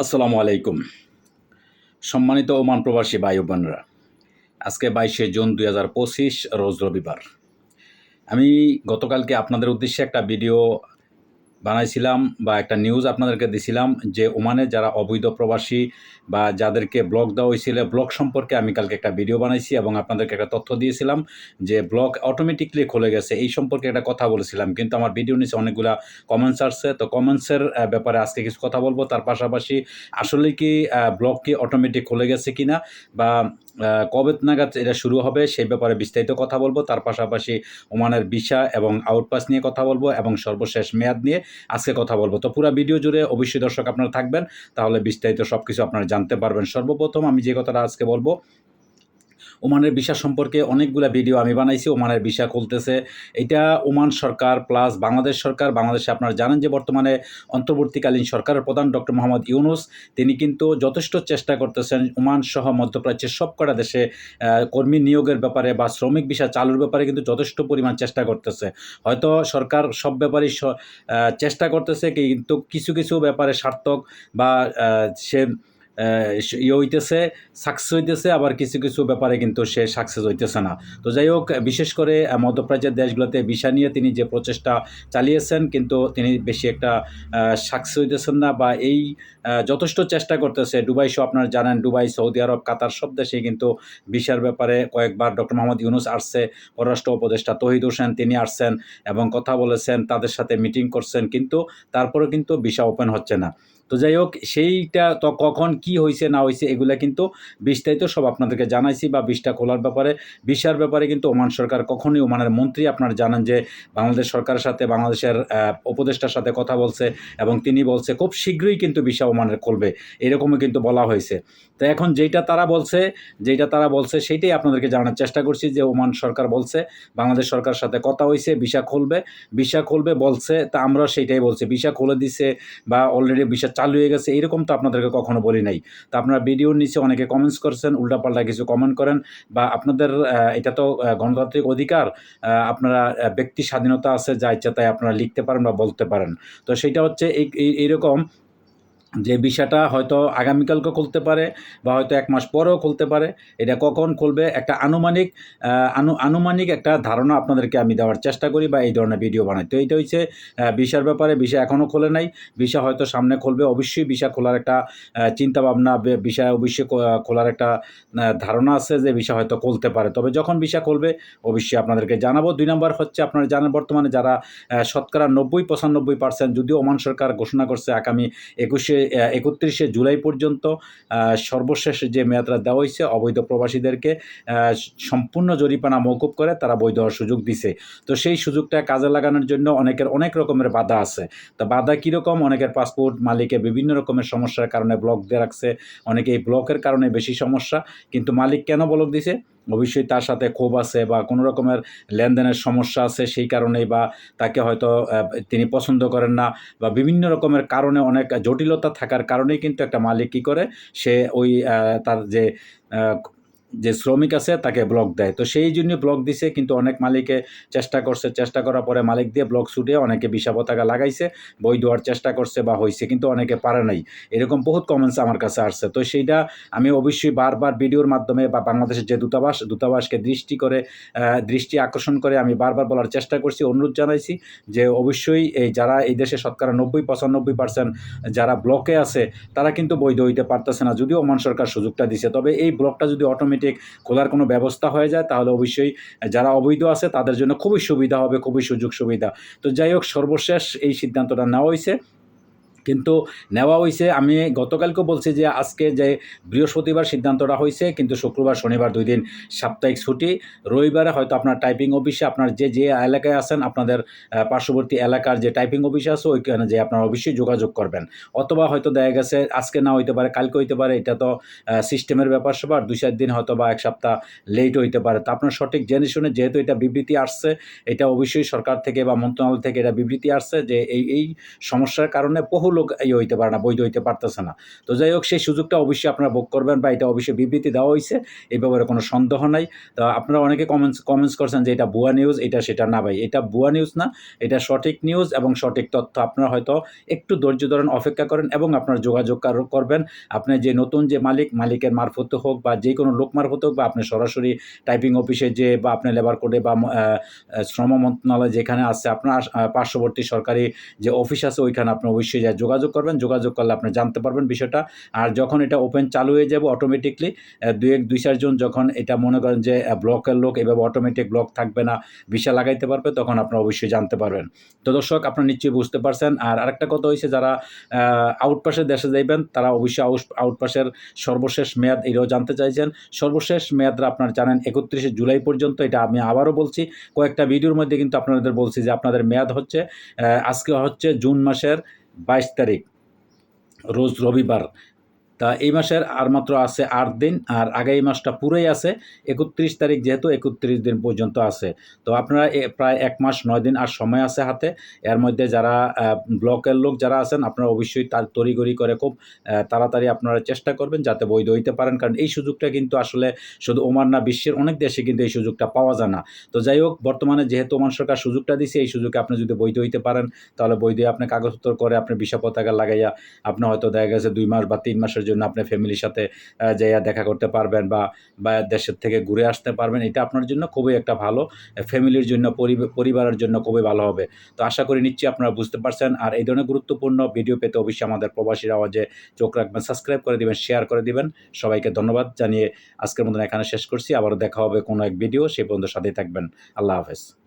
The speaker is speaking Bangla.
আসসালামু আলাইকুম। সম্মানিত ওমান প্রবাসী ভাই বোনরা, আজকে বাইশে জুন দুই হাজার পঁচিশ, রোজ রবিবার। আমি গতকালকে আপনাদের উদ্দেশ্যে একটা ভিডিও বানাইছিলাম বা একটা নিউজ আপনাদেরকে দিছিলাম যে ওমানে যারা অবৈধ প্রবাসী বা যাদেরকে ব্লক দেওয়া হয়েছিল ব্লক সম্পর্কে আমি কালকে একটা ভিডিও বানাইছি এবং আপনাদেরকে একটা তথ্য দিয়েছিলাম যে ব্লক অটোমেটিকলি খুলে গেছে। এই সম্পর্কে একটা কথা বলেছিলাম, কিন্তু আমার ভিডিও নিচে অনেকগুলা কমেন্টস আসছে। তো কমেন্টসের ব্যাপারে আজকে কিছু কথা বলব। তার পাশাপাশি আসলে কি ব্লক কি অটোমেটিক খুলে গেছে কিনা বা কবে নাগাদ এটা শুরু হবে সেই ব্যাপারে বিস্তারিত কথা বলব। তার পাশাপাশি ওমানের ভিসা এবং আউটপাস নিয়ে কথা বলব এবং সর্বশেষ মেয়াদ নিয়ে আজকে কথা বলব। তো পুরো ভিডিও জুড়ে অবশ্যই দর্শক আপনারা থাকবেন, তাহলে বিস্তারিত সব কিছু আপনারা জানতে পারবেন। সর্বপ্রথম আমি যে কথাটা আজকে বলব ওমানের ভিসা সম্পর্কে অনেকগুলো ভিডিও আমি বানাইছি, ওমানের ভিসা খুলতেছে। এটা ওমান সরকার প্লাস বাংলাদেশ সরকার। বাংলাদেশে আপনারা জানেন যে বর্তমানে অন্তর্বর্তীকালীন সরকারের প্রধান ডক্টর মোহাম্মদ ইউনুস, তিনি কিন্তু যথেষ্ট চেষ্টা করতেছেন ওমান সহ মধ্যপ্রাচ্যের সব কটা দেশে কর্মী নিয়োগের ব্যাপারে বা শ্রমিক ভিসা চালুর ব্যাপারে কিন্তু যথেষ্ট পরিমাণ চেষ্টা করতেছে। হয়তো সরকার সব ব্যাপারেই স- চেষ্টা করতেছে, কিন্তু কিছু কিছু ব্যাপারে সার্থক বা সে ইয়ে হইতেছে সাকসেস হইতেছে, আবার কিছু কিছু ব্যাপারে কিন্তু সে সাকসেস হইতেছে না। তো যাই হোক, বিশেষ করে মধ্যপ্রাচ্যের দেশগুলোতে ভিসা নিয়ে তিনি যে প্রচেষ্টা চালিয়েছেন, কিন্তু তিনি বেশি একটা সাকসেস হইতেছেন না বা এই যথেষ্ট চেষ্টা করতেছে। দুবাই সহ আপনারা জানেন, দুবাই, সৌদি আরব, কাতার সব দেশে কিন্তু ভিসার ব্যাপারে কয়েকবার ডক্টর মোহাম্মদ ইউনুস আসছে, পররাষ্ট্র উপদেষ্টা তহিদ হোসেন তিনি আসছেন এবং কথা বলেছেন, তাদের সাথে মিটিং করছেন, কিন্তু তারপরেও কিন্তু ভিসা ওপেন হচ্ছে না। তো যাই হোক, সেইটা তো কখন কি হয়েছে না হয়েছে এগুলা কিন্তু বিস্তারিত সব আপনাদেরকে জানাইছি বা বিশটা খোলার ব্যাপারে। ভিসার ব্যাপারে কিন্তু ওমান সরকার কখনই, ওমানের মন্ত্রী আপনারা জানান যে বাংলাদেশ সরকারের সাথে, বাংলাদেশের উপদেষ্টার সাথে কথা বলছে এবং তিনি বলছে, খুব শীঘ্রই কিন্তু ভিসা ওমানের খুলবে এরকমই কিন্তু বলা হয়েছে। তো এখন যেটা তারা বলছে যেটা তারা বলছে, সেইটাই আপনাদেরকে জানার চেষ্টা করছি যে ওমান সরকার বলছে, বাংলাদেশ সরকারের সাথে কথা হয়েছে ভিসা খুলবে ভিসা খুলবে, বলছে, তা আমরা সেইটাই বলছি ভিসা খুলে দিছে বা অলরেডি ভিসা চালু হয়ে গেছে, এরকম তো আপনাদেরকে কখনো বলি নাই। তো আপনারা ভিডিওর নিচে অনেকে কমেন্টস করছেন, উল্টাপাল্টা কিছু কমেন্ট করেন বা আপনাদের এটা তো গণতান্ত্রিক অধিকার আপনারা ব্যক্তি স্বাধীনতা আছে, যা ইচ্ছা তাই আপনারা লিখতে পারেন বা বলতে পারেন। তো সেটা হচ্ছে এই, এই- এইরকম যে বিষয়টা হয়তো আগামীকালকে খুলতে পারে বা হয়তো এক মাস পরেও খুলতে পারে, এটা কখন খুলবে? একটা আনুমানিক আনু, আনুমানিক একটা ধারণা আপনাদেরকে আমি দেওয়ার চেষ্টা করি বা এই ধরনের ভিডিও বানাই। তো এইটা হচ্ছে বিষার ব্যাপারে বিষা এখনও খোলে নাই। বিষা হয়তো সামনে খুলবে, অবশ্যই বিষা খোলার একটা চিন্তা ভাবনা বিষয় অবশ্যই খোলার একটা ধারণা আছে যে বিষা হয়তো খুলতে পারে। তবে যখন বিষা খুলবে, অবশ্যই আপনাদেরকে জানাব। দুই নম্বর হচ্ছে, আপনারা জানেন বর্তমানে যারা শতকরা নব্বই, পঁচানব্বই পার্সেন্ট, যদিও ওমান সরকার ঘোষণা করছে আগামী একুশে একত্রিশে জুলাই পর্যন্ত সর্বশেষ যে মেয়াদটা দেওয়া হয়েছে, অবৈধ প্রবাসীদেরকে সম্পূর্ণ জরিপানা মৌকুব করে তারা বৈধ হওয়ার সুযোগ দিছে। তো সেই সুযোগটা কাজে লাগানোর জন্য অনেকের অনেক রকমের বাধা আছে। তো বাধা কীরকম? অনেকের পাসপোর্ট মালিকে বিভিন্ন রকমের সমস্যার কারণে ব্লক দিয়ে রাখছে। অনেকে এই ব্লকের কারণে বেশি সমস্যা। কিন্তু মালিক কেন ব্লক দিছে? অবশ্যই তার সাথে ক্ষোভ আছে বা কোনো রকমের লেনদেনের সমস্যা আছে সেই কারণেই বা তাকে হয়তো তিনি পছন্দ করেন না বা বিভিন্ন রকমের কারণে অনেক জটিলতা থাকার কারণেই কিন্তু একটা মালিক কী করে, সে ওই তার যে যে শ্রমিক আছে তাকে ব্লক দেয়। তো সেই জন্য ব্লক দিছে, কিন্তু অনেক মালিকে চেষ্টা করছে। চেষ্টা করার পরে মালিক দিয়ে ব্লক ছুটে অনেকে বিষা পতাকা লাগাইছে, বই দেওয়ার চেষ্টা করছে বা হয়েছে কিন্তু অনেকে পারে নাই। এরকম বহুত কমেন্টস আমার কাছে আসছে। তো সেইটা আমি অবশ্যই বারবার ভিডিওর মাধ্যমে বা বাংলাদেশের যে দূতাবাস, দূতাবাসকে দৃষ্টি করে দৃষ্টি আকর্ষণ করে আমি বারবার বলার চেষ্টা করছি, অনুরোধ জানাইছি যে অবশ্যই এই যারা এই দেশে শতকরা নব্বই, পঁচানব্বই পার্সেন্ট যারা ব্লকে আছে, তারা কিন্তু বৈধ হইতে পারতেছে না, যদিও ওমান সরকার সুযোগটা দিছে। তবে এই ব্লকটা যদি অটোমেটিক খোলার কোনো ব্যবস্থা হয়ে যায়, তাহলে অবশ্যই যারা অবৈধ আছে তাদের জন্য খুবই সুবিধা হবে, খুবই সুযোগ সুবিধা। তো যাই হোক, সর্বশেষ এই সিদ্ধান্তটা নেওয়া হয়েছে। কিন্তু নেওয়া হয়েছে আমি গতকালকে বলছি যে আজকে যে বৃহস্পতিবার সিদ্ধান্তটা হয়েছে কিন্তু শুক্রবার, শনিবার দুই দিন সাপ্তাহিক ছুটি। রবিবারে হয়তো আপনার টাইপিং অফিসে আপনার যে যে এলাকায় আছেন, আপনাদের পার্শ্ববর্তী এলাকার যে টাইপিং অফিস আছে, ওইখানে যে আপনারা অবশ্যই যোগাযোগ করবেন। অথবা হয়তো দেখা গেছে, আজকে না হইতে পারে, কালকে হইতে পারে, এটা তো সিস্টেমের ব্যাপার সবার। দুই, চার দিন হয়তো বা এক সপ্তাহ লেট হইতে পারে। তা আপনার সঠিক জেনে শুনে যেহেতু এটা বিবৃতি আসছে, এটা অবশ্যই সরকার থেকে বা মন্ত্রণালয় থেকে এটা বিবৃতি আসছে যে এই এই সমস্যার কারণে বহু লোক ইয়ে হইতে পারে না, বৈধ হইতে পারতেছে না। তো যাই হোক, সেই সুযোগটা অবশ্যই আপনারা ভোগ করবেন বা এটা অবশ্যই বিবৃতি দেওয়া হয়েছে এই ব্যাপারে কোনো সন্দেহ নাই। তো আপনারা অনেকে কমেন্টস কমেন্টস করছেন যে এটা ভুয়া নিউজ এটা সেটা না ভাই, এটা ভুয়া নিউজ না, এটা সঠিক নিউজ এবং সঠিক তথ্য আপনারা হয়তো একটু ধৈর্য ধরেন, অপেক্ষা করেন এবং আপনার যোগাযোগ করবেন। আপনি যে নতুন যে মালিক, মালিকের মারফত হোক বা যে কোনো লোক মারফত হোক বা আপনি সরাসরি টাইপিং অফিসে যে বা আপনি লেবার কোডে বা শ্রম মন্ত্রণালয় যেখানে আছে, আপনার পার্শ্ববর্তী সরকারি যে অফিস আছে, ওইখানে আপনি অবশ্যই যোগাযোগ করবেন, যোগাযোগ করলে আপনি জানতে পারবেন বিষয়টা। আর যখন এটা ওপেন চালু হয়ে যাবে অটোমেটিকলি দুই এক, দুই চারজন যখন এটা মনে করেন যে ব্লকের লোক এভাবে অটোমেটিক ব্লক থাকবে না ভিসা লাগাইতে পারবে, তখন আপনারা অবশ্যই জানতে পারবেন। তো দর্শক, আপনারা নিশ্চয়ই বুঝতে পারছেন। আর আরেকটা কথা হয়েছে যারা আউটপাসের দেশে যাইবেন, তারা অবশ্যই আউট আউটপাসের সর্বশেষ মেয়াদ এটাও জানতে চাইছেন। সর্বশেষ মেয়াদরা আপনারা জানেন, একত্রিশে জুলাই পর্যন্ত, এটা আমি আবারও বলছি। কয়েকটা ভিডিওর মধ্যে কিন্তু আপনাদের বলছি যে, আপনাদের মেয়াদ হচ্ছে আজকে হচ্ছে জুন মাসের বাইশ তারিখ রোজ রবিবার তা এই মাসের আর মাত্র আছে আট দিন, আর আগে এই মাসটা পুরোই আছে, একত্রিশ তারিখ যেহেতু একত্রিশ দিন পর্যন্ত আছে। তো আপনারা প্রায় এক মাস, নয় দিন আর সময় আছে হাতে। এর মধ্যে যারা ব্লকের লোক যারা আছেন, আপনারা অবশ্যই তার তড়িগড়ি করে খুব তাড়াতাড়ি আপনারা চেষ্টা করবেন যাতে বৈধ হইতে পারেন। কারণ এই সুযোগটা কিন্তু আসলে শুধু ওমান না, বিশ্বের অনেক দেশে কিন্তু এই সুযোগটা পাওয়া যায় না। তো যাই হোক, বর্তমানে যেহেতু ওমান সরকার সুযোগটা দিছে, এই সুযোগে আপনি যদি বৈধ হইতে পারেন, তাহলে বৈধ আপনি কাগজপত্র করে আপনি বিষা পতাকা লাগাইয়া, আপনি হয়তো দেখা গেছে দুই মাস বা তিন মাসের জন্য আপনার ফ্যামিলির সাথে যাইয়া দেখা করতে পারবেন বা দেশের থেকে ঘুরে আসতে পারবেন, এটা আপনার জন্য খুবই একটা ভালো। ফ্যামিলির জন্য পরিবারের জন্য খুবই ভালো হবে। তো আশা করি নিশ্চয়ই আপনারা বুঝতে পারছেন। আর এই ধরনের গুরুত্বপূর্ণ ভিডিও পেতে অবশ্যই আমাদের প্রবাসীর আওয়াজে চোখ রাখবেন, সাবস্ক্রাইব করে দিবেন শেয়ার করে দিবেন। সবাইকে ধন্যবাদ জানিয়ে আজকের মতন এখানে শেষ করছি। আবারও দেখা হবে কোনো এক ভিডিও সেই পর্যন্ত সাথেই থাকবেন। আল্লাহ হাফেজ।